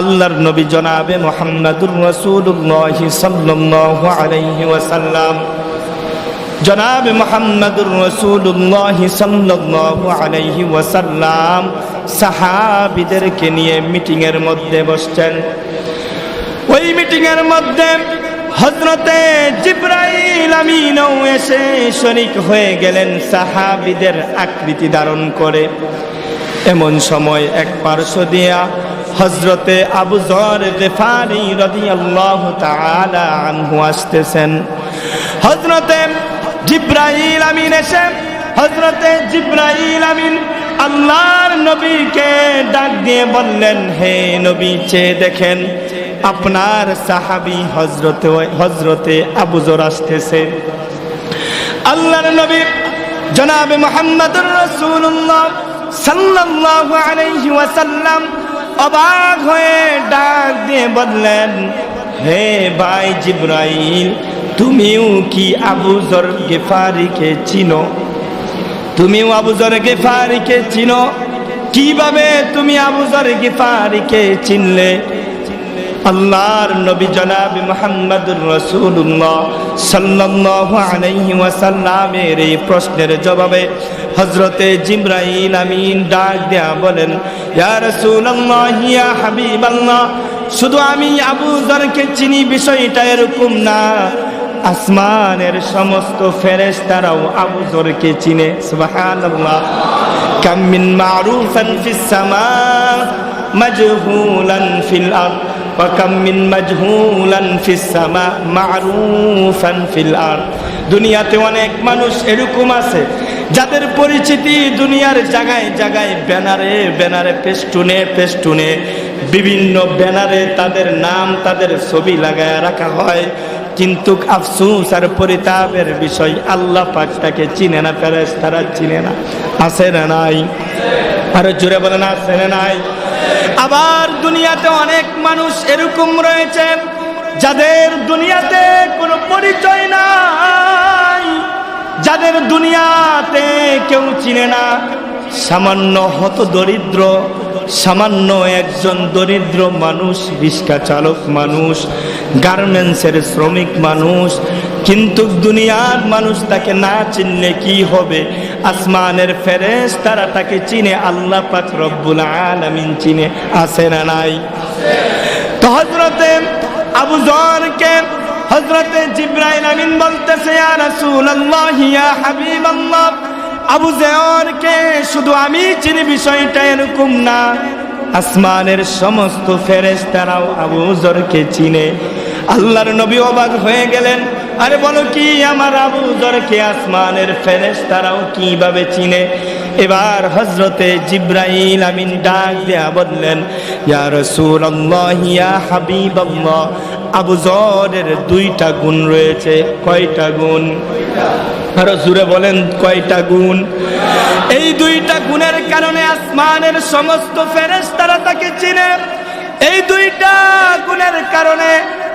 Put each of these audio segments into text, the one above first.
আল্লাহর নবী জনাবে মোহাম্মদুর রসুল্লাহ সাল্লাল্লাহু আলাইহি ওয়াসাল্লাম। জনাবে মোহাম্মদুর রসুল্লাহ সাল্লাল্লাহু আলাইহি ওয়াসাল্লাম সাহাবিদেরকে নিয়ে মিটিং এর মধ্যে বসছেন। ওই মিটিং এর মধ্যে হজরতে জিব্রাইল আমিনও এসে শরিক হয়ে গেলেন সাহাবিদের আকৃতি ধারণ করে। এমন সময় এক পার্শ্ব দিয়া হজরতে আবু জর গেফারি রাদিয়াল্লাহু তাআলা আনহু আসতেছেন। হজরতে জিব্রাইল আমিন এসে হজরতে জিব্রাইল আমিন আল্লাহর নবীকে ডাক দিয়ে বললেন, হে নবী, চেয়ে দেখেন, আপনার সাহাবি হজরতে হজরতে আবু জর আসতেছে। আল্লাহর নবী জনাবে মোহাম্মদুর রাসূলুল্লাহ সাল্লাল্লাহু আলাইহি ওয়াসাল্লাম অবাক হয়ে ডাক দিয়ে বললেন, হে ভাই জিব্রাইল, তুমিও কি আবু জর গেফারিকে চিনো? তুমিও আবু জর গেফারিকে চিনো? কীভাবে তুমি আবু জর গেফারিকে চিনলে? আল্লাহর নবী জনাবি মোহাম্মদুর রসুল্লাহ সাল্লাল্লাহু আলাইহি ওয়াসাল্লামের এই প্রশ্নের জবাবে হজরতে জিব্রাইল আমিন ডাক দেয়া বলেন, ইয়া রাসূলুল্লাহ, ইয়া হাবিবাল্লাহ, শুধু আমি আবু জরকে চিনি বিষয়টা এরকম না। আসমানের সমস্ত ফেরেশতারাও আবু জরকে চিনে, সুবহানাল্লাহ। কাম মিন মারুফান ফিস সামা, মাজহুলান ফিল আরদ। দুনিয়াতে অনেক মানুষ এরকম আছে, যাদের পরিচিতি দুনিয়ার জায়গায় জায়গায় ব্যানারে ব্যানারে পেস্টুনে পেস্টুনে বিভিন্ন ব্যানারে তাদের নাম তাদের ছবি লাগায় রাখা হয়। কিন্তু আফসুস আর পরিতাপের বিষয় আল্লাহ পাকটাকে চিনে না প্যারেস তারা চিনে না। আসে না নাই? আরও জুড়ে বলে না আসে না নাই? আবার দুনিয়াতে অনেক মানুষ এরকম রয়েছে, যাদের দুনিয়াতে কোনো পরিচয় নাই, যাদের দুনিয়াতে কেউ চিনে না। সামান্য হত দরিদ্র, সামান্য একজন দরিদ্র মানুষ, রিক্সা চালক মানুষ, গার্মেন্টসের শ্রমিক মানুষ কিন্তু দুনিয়ার মানুষ তাকে না চিনলে কি হবে? আসমানের ফেরেস তারা তাকে চিনে, আল্লাহ পাক রব্বুল আলামিন চিনে। আছে না নাই? তো হজরতে আবু জরকে হজরতে জিব্রাইল আমিন বলতেছে, ইয়া রাসূলুল্লাহ, ইয়া হাবিবাল্লাহ। আবু জরকে, শুধু আমি চিনি বিষয়টা এরকম না। আসমানের সমস্ত ফেরেশতারাও আবু জরকে চিনে। আল্লাহর নবী অবাক হয়ে গেলেন। আরে বলো কি, আমার আবু জরকে আসমানের ফেরেস তারাও কীভাবে চিনে? এবার হজরতে জিব্রাইল আমিন ডাক দেয়া বললেন, ইয়া রাসূলুল্লাহ, ইয়া হাবিবাল্লাহ, আবু জরের দুইটা গুণ রয়েছে। কয়টা গুণ? আরও জুড়ে বলেন, কয়টা গুণ? এই দুইটা গুণের কারণে আসমানের সমস্ত ফেরেস তারা তাকে চিনে। এই দুইটা গুণের কারণে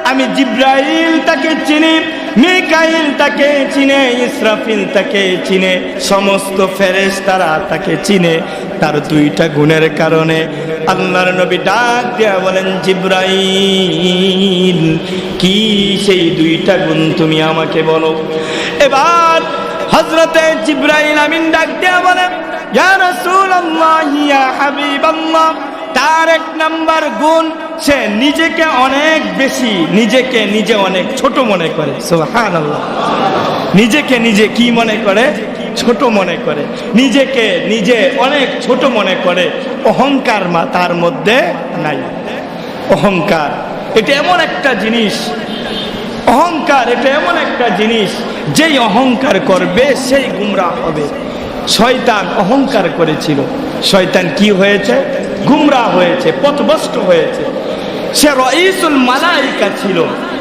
আমি জিব্রাইল তাকে চিনি। মিকাইল তাকে চিনে, ইসরাফিল তাকে চিনে, সমস্ত ফেরেশ তারা তাকে চিনে। তার দুইটা গুণের কারণে আল্লাহর নবী ডাক দেয়া বলেন, জিব্রাইল, কি সেই দুইটা গুণ তুমি আমাকে বলো? এবার হজরতে জিব্রাইল আমিন ডাক দেয়া বলেন, ইয়া রাসূলুল্লাহ, ইয়া হাবিবাল্লাহ, তার এক নাম্বার গুণ সে নিজেকে অনেক বেশি, নিজেকে নিজে অনেক ছোট মনে করে। সুবহানাল্লাহ। নিজেকে নিজে কি মনে করে? ছোট মনে করে। নিজেকে নিজে অনেক ছোট মনে করে। অহংকার মা তার মধ্যে নাই। অহংকার, এটা এমন একটা জিনিস। অহংকার, এটা এমন একটা জিনিস। যেই অহংকার করবে, সেই গুমরা হবে। শয়তান অহংকার করেছিল। শয়তান কি হয়েছে? গুমরা হয়েছে, পথভ্রষ্ট হয়েছে। সে রইসুল মালাইকা ছিল।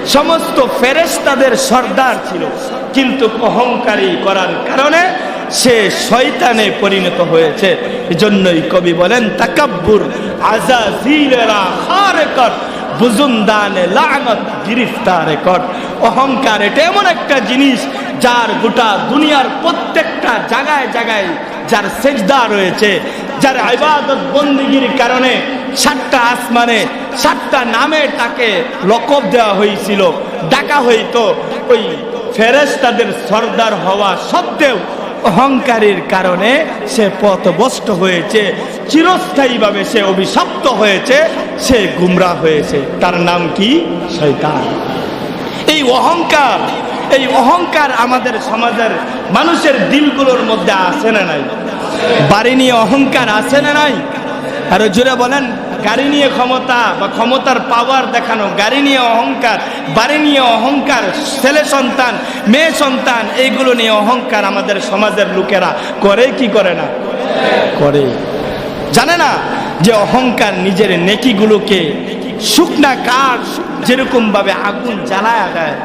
সমস্ত ফেরেস্তাদের সর্দার ছিল। কিন্তু অহংকারী করার কারণে সে শয়তানে পরিণত হয়েছে। এজন্যই কবি বলেন, তাকাব্বুর আজাজিলেরা হারে কর বুজুন্দানে লানত গিরিফতার কর অহংকার এটা এমন একটা জিনিস যার গোটা দুনিয়ার প্রত্যেকটা জায়গায় জায়গায় যার সেজদা রয়েছে, যার ইবাদত বন্দিগির কারণে সাতটা আসমানে, সাতটা নামে তাকে লকব দেওয়া হয়েছিল। ডাকা হইতো ওই ফেরেস্তাদের সর্দার হওয়া সত্ত্বেও অহংকারের কারণে সে পথভ্রষ্ট হয়েছে, চিরস্থায়ীভাবে সে অভিশপ্ত হয়েছে, সে গুমরা হয়েছে। তার নাম কি? শৈতান এই অহংকার এই অহংকার আমাদের সমাজের মানুষের দিলগুলোর মধ্যে আসে না নাই? বাড়ি নিয়ে অহংকার আসে না নাই? আরও জোরে বলেন, গাড়ি নিয়ে ক্ষমতা বা ক্ষমতার পাওয়ার দেখানো, গাড়ি নিয়ে অহংকার, বাড়ি নিয়ে অহংকার, ছেলে সন্তান, মেয়ে সন্তান, এইগুলো নিয়ে অহংকার আমাদের সমাজের লোকেরা করে কি করে না? করে। জানে না যে অহংকার নিজের নেকিগুলোকে শুকনা কাঠ যেরকম ভাবে আগুন জ্বালায়া দেয়,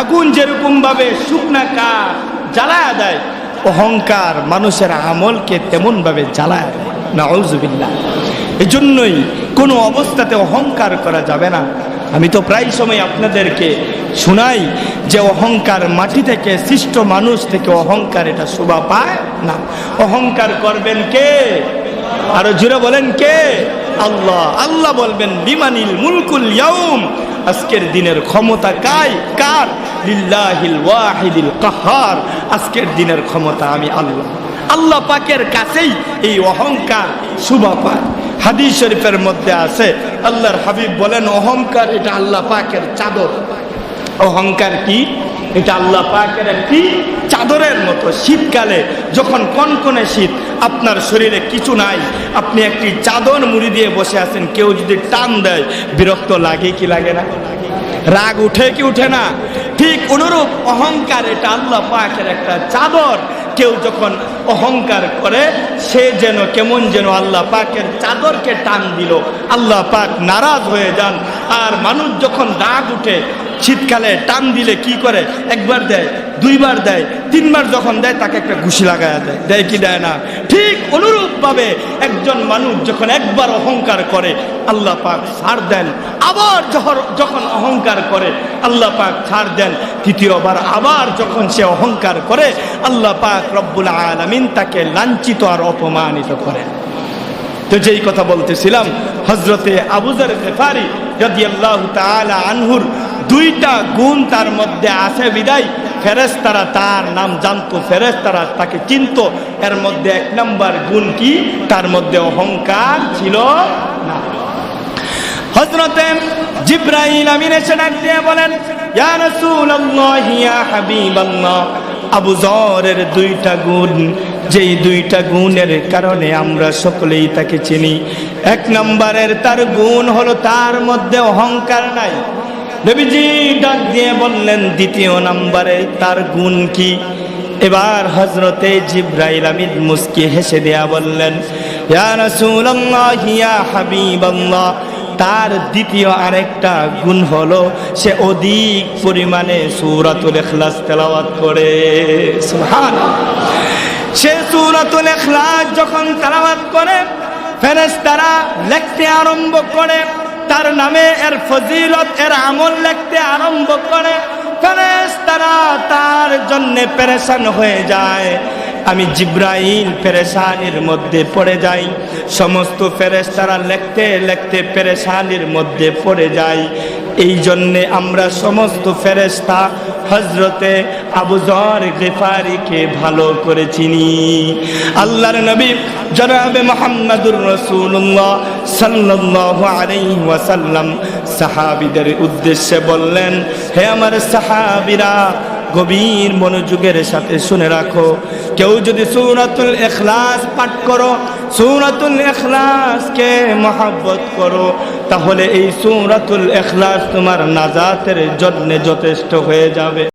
আগুন যেরকম ভাবে শুকনা কাঠ জ্বালায়া দেয়, অহংকার মানুষের আমলকে তেমন ভাবে জ্বালায় নাউজুবিল্লাহ। এই জন্যই কোনো অবস্থাতে অহংকার করা যাবে না। আমি তো প্রায় সময় আপনাদেরকে শোনাই যে অহংকার মাটি থেকে সৃষ্ট মানুষ থেকে অহংকার এটা শোভা পায় না। অহংকার করবেন কে? আরও জুড়ে বলেন কে? আল্লাহ। আল্লাহ বলবেন, বিমানিল মুলকুল ইয়াউম। আজকের দিনের ক্ষমতা কাই? কার? লিল্লাহিল ওয়াহিদিল কাহার। আজকের দিনের ক্ষমতা আমি আল্লাহ। আল্লাহ পাকের কাছেই এই অহংকার শুভা পায়। হাদিস শরীফের মধ্যে আছে, আল্লাহর হাবিব বলেন, অহংকার এটা আল্লাহ পাকের চাদর। অহংকার কি? এটা আল্লাহ পাকের একটি চাদরের মতো। শীতকালে যখন কনকনে শীত, আপনার শরীরে কিছু নাই, আপনি একটি চাদর মুড়ি দিয়ে বসে আছেন, কেউ যদি টান দেয়, বিরক্ত লাগে কি লাগে না? রাগ উঠে কি উঠে না? ঠিক অনুরূপ অহংকার এটা আল্লাহ পাকের একটা চাদর। কেউ যখন অহংকার করে, সে যেন কেমন যেন আল্লাহ পাকের চাদরকে টান দিল। আল্লাহ পাক নারাজ হয়ে যান। আর মানুষ যখন রাগ উঠে, শীতকালে টান দিলে কি করে? একবার দেয় দুইবার দেয়, তিনবার যখন দেয়, তাকে একটা ঘুষি লাগায়া দেয়। দেয় কি দেয় না? ঠিক অনুরূপভাবে একজন মানুষ যখন একবার অহংকার করে, আল্লাহ পাক ছাড় দেন। আবার যখন অহংকার করে, আল্লাহ পাক ছাড় দেন। তৃতীয়বার আবার যখন সে অহংকার করে, আল্লাহ পাক রব্বুল আলমিন তাকে লাঞ্ছিত আর অপমানিত করেন তো যেই কথা বলতেছিলাম হজরতে আবুজার গেফারি যদি আল্লাহ আনহুর দুইটা গুণ তার মধ্যে আছে বিদায়। ফেরেস্তারা তার নাম জানতো ফেরেস্তারা তাকে চিনত। এর মধ্যে এক নাম্বার গুণ কি? তার মধ্যে অহংকার ছিল না। হজরতে জিব্রাহিম আমিন এসে ডাক দিয়ে বলেন আবু জরের দুইটা গুণ, যেই দুইটা গুণের কারণে আমরা সকলেই তাকে চিনি। এক নম্বরের তার গুণ হলো তার মধ্যে অহংকার নাই। নবীজি ডাক দিয়ে বললেন, দ্বিতীয় নাম্বারে তার গুণ কি? এবার হজরতে জিব্রাইল আমিদ মুস্কি হেসে দেয়া বললেন তার দ্বিতীয় আরেকটা গুণ হলো, সে অধিক পরিমাণে সূরাতুল এখলাস তেলাওয়াত করে। সে সূরাতুল ইখলাস যখন তেলাওয়াত করে ফেরেস তারা লিখতে আরম্ভ করে। তার নামে এর ফজিলত, এর আমল লিখতে আরম্ভ করে, ফেরেশতারা তার জন্য পেরেশান হয়ে যায়। আমি জিব্রাইল পেরেশানির মধ্যে পড়ে যাই, সমস্ত ফেরেশতারা লিখতে লিখতে পেরেশানির মধ্যে পড়ে যাই। এই জন্যে আমরা সমস্ত ফেরেশতা হজরতে আবুজর গেফারিকে ভালো করে চিনি। আল্লাহর নবী জনাবে মোহাম্মদুর রসুল্লাহ সাল্লাহ আলাইহি ওয়াসাল্লাম সাহাবিদের উদ্দেশ্যে বললেন, হে আমার সাহাবিরা, গভীর মনোযোগের সাথে শুনে রাখো। কেউ যদি সুরাতুল এখলাস পাঠ করো, সুরাতুল এখলাসকে মহাব্বত করো, তাহলে এই সুরাতুল এখলাস তোমার নাজাতের জন্যে যথেষ্ট হয়ে যাবে।